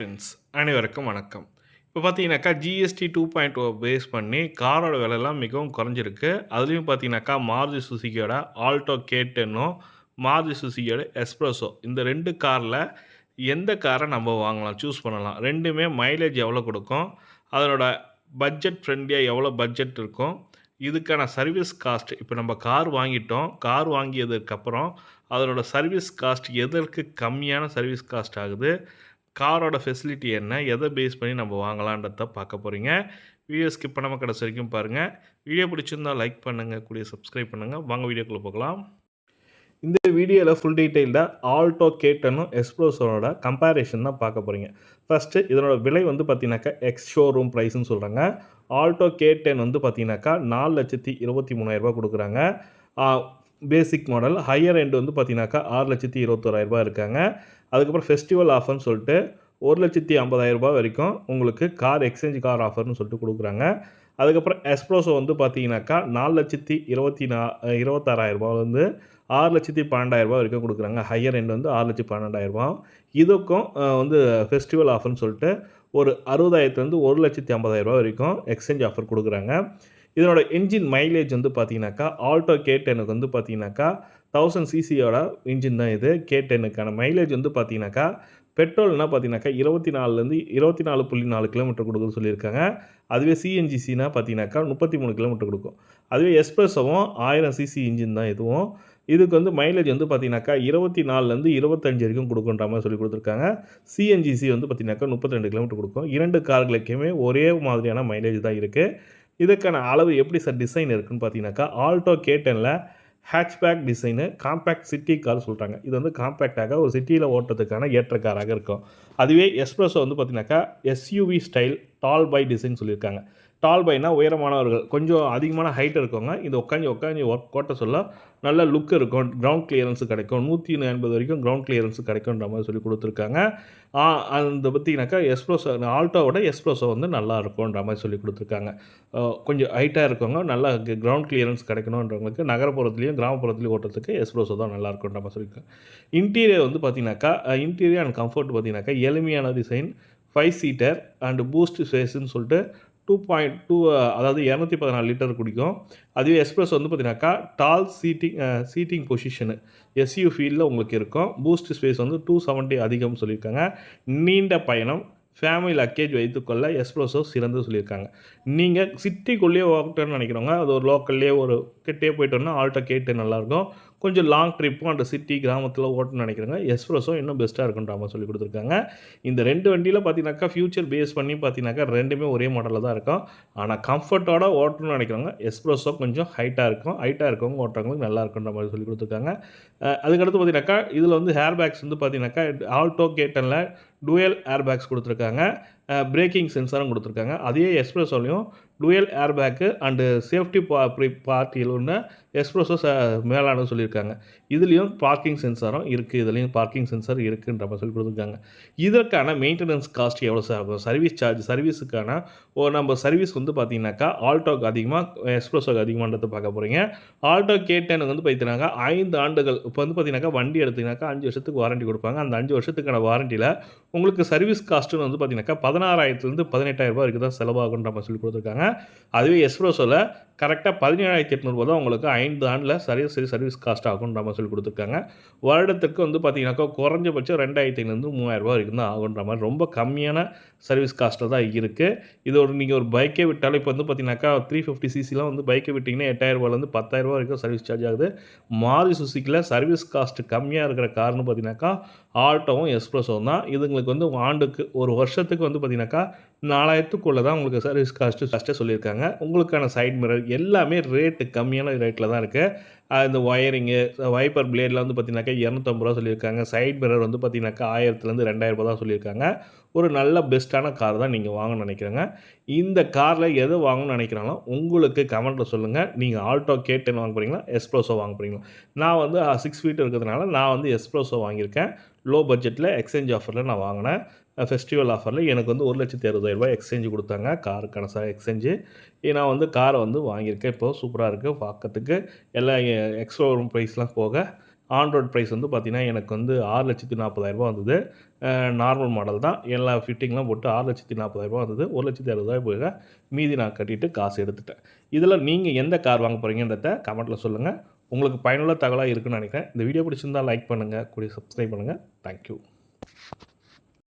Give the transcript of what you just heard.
Friends அனைவருக்கும் வணக்கம். இப்போ பார்த்தீங்கன்னாக்கா GST two point O base oh பண்ணி காரோட விலைலாம் மிகவும் குறைஞ்சிருக்கு. அதுலேயும் பார்த்தீங்கன்னாக்கா மாருதி சுசுக்கியோட ஆல்டோ கே டென்னும் மாருதி சுசுக்கியோட எஸ்ப்ரெஸோ இந்த ரெண்டு காரில் எந்த காரை நம்ம வாங்கலாம் சூஸ் பண்ணலாம் ரெண்டுமே மைலேஜ் எவ்வளோ கொடுக்கும் அதனோட பட்ஜெட் ஃப்ரெண்ட்லியாக எவ்வளோ பட்ஜெட் இருக்கும் இதுக்கான சர்வீஸ் காஸ்ட் இப்போ நம்ம கார் வாங்கிட்டோம் கார் வாங்கியதுக்கப்புறம் அதனோட சர்வீஸ் காஸ்ட் எதற்கு கம்மியான சர்வீஸ் காஸ்ட் ஆகுது காரோட ஃபெசிலிட்டி என்ன எதை பேஸ் பண்ணி நம்ம வாங்கலான்றத பார்க்க போகிறீங்க வீடியோ ஸ்கிப் பண்ணாமல் கடைசி வரைக்கும் பாருங்கள் வீடியோ பிடிச்சிருந்தால் லைக் பண்ணுங்கள் கூடிய சப்ஸ்கிரைப் பண்ணுங்கள் வாங்க வீடியோக்குள்ளே போகலாம். இந்த வீடியோவில் ஃபுல் டீட்டெயில்டாக ஆல்டோ கேட்டனும் எக்ஸ்ப்ளோசரோட கம்பேரிஷன் தான் பார்க்க போகிறீங்க ஃபஸ்ட்டு இதனோட விலை வந்து பார்த்தீங்கன்னாக்கா எக்ஸ் ஷோரூம் ப்ரைஸ்னு சொல்கிறாங்க ஆல்டோ கே டென் வந்து பார்த்தீங்கன்னாக்கா நாலு லட்சத்தி இருபத்தி மூணாயிரரூபா கொடுக்குறாங்க. பேசிக் மாடல் ஹையர் எண்டு வந்து பார்த்தீங்கன்னாக்கா ஆறு லட்சத்தி இருபத்தோராயிரரூபா இருக்காங்க. அதுக்கப்புறம் ஃபெஸ்டிவல் ஆஃபர்னு சொல்லிட்டு ஒரு லட்சத்தி ஐம்பதாயிரரூபா வரைக்கும் உங்களுக்கு கார் எக்ஸ்சேஞ்ச் கார் ஆஃபர்னு சொல்லிட்டு கொடுக்குறாங்க. அதுக்கப்புறம் எஸ்ப்ரோஸோ வந்து பார்த்தீங்கன்னாக்கா நாலு லட்சத்தி இருபத்தி நா இருபத்தாறாயிரரூபாலேருந்து ஆறு லட்சத்தி பன்னெண்டாயிரரூபா வரைக்கும் கொடுக்குறாங்க. ஹையர் எண்ட் வந்து ஆறு லட்சத்தி பன்னெண்டாயிரரூபா இதுக்கும் வந்து ஃபெஸ்டிவல் ஆஃபர்னு சொல்லிட்டு ஒரு அறுபதாயிரத்துலேருந்து ஒரு லட்சத்தி ஐம்பதாயிரரூபா வரைக்கும் எக்ஸ்சேஞ்ச் ஆஃபர் கொடுக்குறாங்க. இதனோட என்ஜின் மைலேஜ் வந்து பார்த்தீங்கன்னாக்கா ஆல்டோ கே டெனுக்கு வந்து பார்த்தீங்கன்னாக்கா தௌசண்ட் சிசியோட இன்ஜின் தான் இது. கே டென்னுக்கான மைலேஜ் வந்து பார்த்தீங்கன்னாக்கா பெட்ரோல்னால் பார்த்தீங்கன்னாக்கா இருபத்தி நாலுலேருந்து இருபத்தி நாலு புள்ளி நாலு கிலோமீட்டர் கொடுக்குன்னு சொல்லியிருக்காங்க. அதுவே சிஎன்ஜிசினா பார்த்தீங்கன்னாக்கா முப்பத்தி மூணு கிலோமீட்டர் கொடுக்கும். அதுவே எஸ்ப்ரெஸோவும் ஆயிரம் சிசி இன்ஜின் தான் இதுவும். இதுக்கு வந்து மைலேஜ் வந்து பார்த்தீங்கன்னாக்கா இருபத்தி நாலுலேருந்து இருபத்தஞ்சு வரைக்கும் கொடுக்குன்ற மாதிரி சொல்லி கொடுத்துருக்காங்க. சிஎன்ஜிசி வந்து பார்த்தீங்கன்னாக்கா முப்பத்தி ரெண்டு கிலோமீட்டர் கொடுக்கும். இரண்டு கார்களுக்குமே ஒரே மாதிரியான மைலேஜ் தான் இருக்குது இதுக்கான அளவு எப்படி சார் டிசைன் இருக்குதுன்னு பார்த்தீங்கன்னாக்கா Alto கேட்டனில் hatchback design compact city car சொல்கிறாங்க இது வந்து காம்பேக்டாக ஒரு சிட்டியில் ஓட்டுறதுக்கான ஏற்ற காராக இருக்கும். அதுவே எஸ்ப்ரெஸோ வந்து பார்த்தீங்கன்னாக்கா SUV style tall boy design சொல்லியிருக்காங்க. டால் பைனா உயரமானவர்கள். கொஞ்சம் அதிகமான ஹைட் இருக்கவங்க இது உட்காந்து உட்காந்து ஒர்க் கோட்டை சொல்ல நல்ல லுக் இருக்கும். கிரவுண்ட் கிளியரன்ஸ் கிடைக்கும். நூற்றி எண்பது வரைக்கும் கிரவுண்ட் கிளியரன்ஸ் கிடைக்குன்ற மாதிரி சொல்லி கொடுத்துருக்காங்க. அந்த பார்த்தீங்கன்னாக்கா எஸ்ப்ரோஸோ ஆல்ட்டோவோட எஸ்ப்ரோஸோ வந்து நல்லா இருக்கும்ன்ற மாதிரி சொல்லி கொடுத்துருக்காங்க. கொஞ்சம் ஹைட்டாக இருக்கவங்க நல்லா கிரவுண்ட் கிளியரன்ஸ் கிடைக்கணுன்றவங்களுக்கு நகரப்புறத்துலேயும் கிராமப்புறத்துலேயும் ஓட்டுறதுக்கு எஸ்ப்ரோஸோ தான் நல்லா இருக்கும்ன்ற மாதிரி சொல்லியிருக்காங்க இன்டீரியர் வந்து பார்த்தீங்கன்னாக்கா இன்டீரியர் அண்ட் கம்ஃபர்ட் பார்த்தீங்கன்னாக்கா எளிமையான design five seater and boost ஸ்பேஸ்ன்னு சொல்லிட்டு டூ பாயிண்ட் டூ அதாவது இரநூத்தி பதினாலு லிட்டர் குடிக்கும். அதுவே எக்ஸ்பிரஸ் வந்து பார்த்தீங்கன்னாக்கா tall seating seating position S U ஃபீல்டில் உங்களுக்கு இருக்கும். பூஸ்ட் ஸ்பேஸ் வந்து டூ செவன்ட்டி அதிகம்னு சொல்லியிருக்காங்க. நீண்ட பயணம் ஃபேமிலி லக்கேஜ் வைத்துக்கொள்ள எஸ்ப்ரோஸோ சிறந்து சொல்லியிருக்காங்க. நீங்கள் சிட்டிக்குள்ளேயே ஓட்டணும்னு நினைக்கிறவங்க அது ஒரு லோக்கல்லே ஒரு கிட்டே போயிட்டோம்னா ஆல்ட்டோ கேட்டு நல்லாயிருக்கும். கொஞ்சம் லாங் ட்ரிப்பும் அந்த சிட்டி கிராமத்தில் ஓட்டணும்னு நினைக்கிறாங்க. எஸ்ப்ரெஸோ இன்னும் பெஸ்ட்டாக இருக்குன்ற மாதிரி சொல்லி கொடுத்துருக்காங்க. இந்த ரெண்டு வண்டியில் பார்த்தீங்கன்னாக்கா ஃபியூச்சர் பேஸ் பண்ணி பார்த்தீங்கன்னாக்கா ரெண்டுமே ஒரே மாடலில் தான் இருக்கும். ஆனால் கம்ஃபர்ட்டோட ஓட்டணும்னு நினைக்கிறாங்க எஸ்ப்ரெஸோ கொஞ்சம் ஹைட்டாக இருக்கும். ஹைட்டாக இருக்கவங்க ஓட்டுறவங்களுக்கு நல்லா இருக்குன்ற மாதிரி சொல்லி கொடுத்துருக்காங்க. அதுக்கடுத்து பார்த்தீங்கன்னாக்கா இதில் வந்து ஹேர் பேக்ஸ் வந்து பார்த்தீங்கன்னாக்கா ஆல்டோ கேட்டனில் டூயல் ஏர் பேக்ஸ் கொடுத்துருக்காங்க பிரேக்கிங் சென்சாரும் கொடுத்துருக்காங்க. அதே எக்ஸ்ப்ரெஸோலையும் dual air bag and safety பா பார்ட்டியில் ஒன்று எக்ஸ்ப்ரெஸோ ச மேலான சொல்லியிருக்காங்க. இதுலேயும் பார்க்கிங் சென்சாரும் இருக்குது இதுலேயும் பார்க்கிங் சென்சார் இருக்குன்ற மாதிரி சொல்லி கொடுத்துருக்காங்க. இதற்கான மெயின்டெனன்ஸ் காஸ்ட் எவ்வளோ சார்? ஆகும் சர்வீஸ் சார்ஜ் சர்வீஸுக்கான ஓ நம்ம சர்வீஸ் வந்து பார்த்தீங்கன்னாக்கா ஆல்டோக்கு அதிகமாக எக்ஸ்ப்ரெஸோக்கு அதிகமானது பார்க்க போகிறீங்க ஆல்டோ கேட்டனுக்கு வந்து பார்த்தீங்கன்னாக்கா ஐந்து ஆண்டுகள் இப்போ வந்து பார்த்தீங்கன்னாக்கா வண்டி எடுத்தீங்கன்னாக்கா அஞ்சு வருஷத்துக்கு வாரண்டி கொடுப்பாங்க. அந்த அஞ்சு வருஷத்துக்கான வாரண்டியில் உங்களுக்கு சர்வீஸ் காஸ்ட்டுன்னு வந்து பார்த்தீங்கன்னாக்கா பதினாறாயிரத்துலேருந்து பதினெட்டாயிரம் வரைக்கும் தான் செலவாகுன்ற மாதிரி சொல்லி கொடுத்துருக்காங்க. அதுவே எஸ்ப்ரோஸோவில் கரெக்டாக பதினேழாயிரத்தி எட்நூறுபா தான் உங்களுக்கு ஐந்து ஆண்டில் சரி சரி சர்வீஸ் காஸ்ட் ஆகுன்ற மாதிரி சொல்லி கொடுத்துருக்காங்க. வருடத்துக்கு வந்து பார்த்தீங்கன்னாக்கா குறைஞ்சபட்சம் ரெண்டாயிரத்தி ஐநூறு மூவாயிரரூபா வரைக்கும் தான் ஆகுன்ற மாதிரி ரொம்ப கம்மியான சர்வீஸ் காஸ்ட்டில் தான் இருக்குது இது ஒரு நீங்கள் ஒரு பைக்கே விட்டாலும் இப்போ வந்து பார்த்தீங்கன்னாக்கா த்ரீ ஃபிஃப்டி சிசிலாம் வந்து பைக்கை விட்டிங்கன்னா எட்டாயிரரூபாலேருந்து பத்தாயிரரூபா வரைக்கும் சர்வீஸ் சார்ஜ் ஆகுது. மாறி சுசிக்கில் சர்வீஸ் காஸ்ட் கம்மியாக இருக்கிற காரணம் பார்த்தீங்கன்னாக்கா ஆட்டோவும் எஸ்ப்ரெஸோவும் தான் இதுங்களுக்கு வந்து ஆண்டுக்கு ஒரு வருஷத்துக்கு வந்து பார்த்தீங்கன்னாக்கா நாலாயிரத்துக்குள்ளே தான் உங்களுக்கு சர்வீஸ் காஸ்ட்டு ஃபஸ்ட்டு சொல்லியிருக்காங்க. உங்களுக்கான சைட் மிரர் எல்லாமே ரேட்டு கம்மியான ரேட்டில் தான் இருக்குது இந்த ஒயரிங்கு வைப்பர் பிளேடில் வந்து பார்த்தீங்கன்னாக்கா இரநூத்தம்பது ரூபா சொல்லியிருக்காங்க. சைட் மிரர் வந்து பார்த்தீங்கன்னாக்கா ஆயிரத்துலேருந்து ரெண்டாயிரரூபா தான் சொல்லியிருக்காங்க. ஒரு நல்ல பெஸ்ட்டான கார் தான் நீங்கள் வாங்கணும்னு நினைக்கிறேங்க. இந்த காரில் எது வாங்கணும்னு நினைக்கிறாங்களோ உங்களுக்கு கமெண்ட்டில் சொல்லுங்கள் நீங்கள் ஆல்டோ கேட்டுன்னு வாங்க போகிறீங்களா எஸ்ப்ரோஸோ வாங்க போகிறீங்களா நான் வந்து சிக்ஸ் ஃபீட் இருக்கிறதுனால நான் வந்து எஸ்ப்ரோஸோ வாங்கியிருக்கேன். லோ பட்ஜெட்டில் எக்ஸ்சேஞ்ச் ஆஃபரில் நான் வாங்கினேன். ஃபெஸ்டிவல் ஆஃபரில் எனக்கு வந்து ஒரு லட்சத்தி அறுபதாயிரரூபா எக்ஸ்சேஞ்சு கொடுத்தாங்க. காருக்கான கணசாக எக்ஸ்சேஞ்சு நான் வந்து காரை வந்து வாங்கியிருக்கேன். இப்போது சூப்பராக இருக்குது பார்க்கறதுக்கு எல்லா எக்ஸ்ட்ரா ரூம் ப்ரைஸ்லாம் போக ஆன்ரோட் ப்ரைஸ் வந்து பார்த்தீங்கன்னா எனக்கு வந்து ஆறு லட்சத்தி நாற்பதாயிரரூபா வந்தது. நார்மல் மாடல் தான். எல்லா ஃபிட்டிங்லாம் போட்டு ஆறு லட்சத்தி நாற்பதாயிரரூபா வந்தது. ஒரு லட்சத்தி அறுபதாயிரம் போக மீதி நான் கட்டிட்டு காசு எடுத்துட்டேன். இதில் நீங்கள் எந்த கார் வாங்க போகிறீங்கன்றத கமெண்ட்டில் சொல்லுங்கள் உங்களுக்கு பயனுள்ள தகவலாக இருக்குன்னு நினைக்கிறேன். இந்த வீடியோ பிடிச்சிருந்தால் லைக் பண்ணுங்கள் கூடிய சப்ஸ்கிரைப் பண்ணுங்கள் தேங்க்யூ